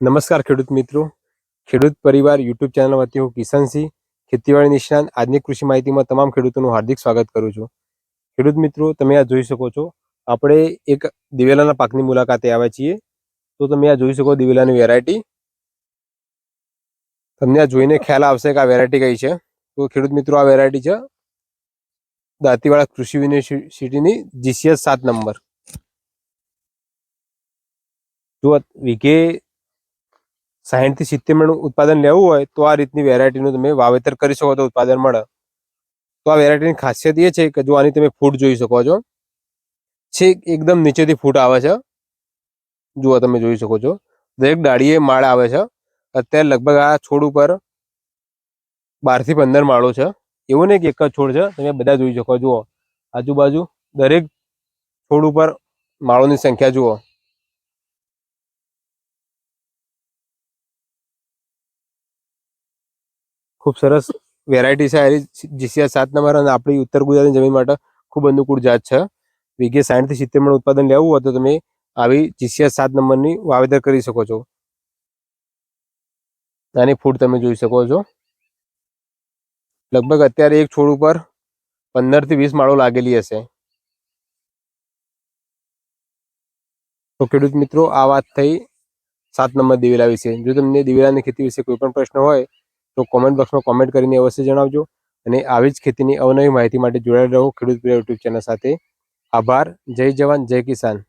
નમસ્કાર ખેડૂત મિત્રો. ખેડૂત પરિવાર યુટ્યુબ ચેનલ વતી હું કિશનસિંહ ખેતીવાડી નિષ્ણાંત આજની કૃષિ માહિતીમાં તમામ ખેડૂતોનું હાર્દિક સ્વાગત કરું છું. ખેડૂત મિત્રો, તમે આ જોઈ શકો છો. આપણે એક દિવેલાના પાકની મુલાકાતે આવ્યા છીએ. તો તમે આ જોઈ શકો દિવેલાની વેરાયટી તમને આ જોઈને ખ્યાલ આવશે કે આ વેરાયટી કઈ છે. તો ખેડૂત મિત્રો, આ વેરાયટી છે દાંતીવાડા કૃષિ યુનિવર્સિટીની જીસીએસ સાત નંબર. જો વીઘે સાહીઠથી સિત્તેર મણનું ઉત્પાદન લેવું હોય તો આ રીતની વેરાયટીનું તમે વાવેતર કરી શકો તો ઉત્પાદન મળે. તો આ વેરાયટીની ખાસિયત એ છે કે જો આની તમે ફૂટ જોઈ શકો છો, છેક એકદમ નીચેથી ફૂટ આવે છે. જુઓ તમે જોઈ શકો છો. દરેક ડાળીએ માળ આવે છે. અત્યારે લગભગ આ છોડ ઉપર બારથી પંદર માળો છે. એવું નહીં કે એક જ છોડ છે. તમે બધા જોઈ શકો. જુઓ. આજુબાજુ દરેક છોડ ઉપર માળોની સંખ્યા જુઓ. ખૂબ સરસ વેરાયટી છે. એની જીસીઆર સાત નંબર અને આપણી ઉત્તર ગુજરાતની જમીન માટે ખૂબ અનુકૂળ જાત છે. વીઘે સાઠથી સિત્તેર મણ ઉત્પાદન લેવું હોય તો તમે આવી જીસીઆર સાત નંબરની વાવેતર કરી શકો છો. નાની ફૂડ તમે જોઈ શકો છો. લગભગ અત્યારે એક છોડ ઉપર પંદરથી વીસ માળો લાગેલી હશે. તો ખેડૂત મિત્રો, આ વાત થઈ સાત નંબર દિવેલા વિશે. જો તમને દિવેલાની ખેતી વિશે કોઈ પણ પ્રશ્ન હોય તો કોમેન્ટ બોક્સમાં કોમેન્ટ કરીને અવશ્ય જણાવજો. અને આવી જ ખેતીની અવનવી માહિતી માટે જોડાયેલ રહો ખેડૂત પ્રિય યુટ્યુબ ચેનલ સાથે. આભાર. જય જવાન, જય કિસાન.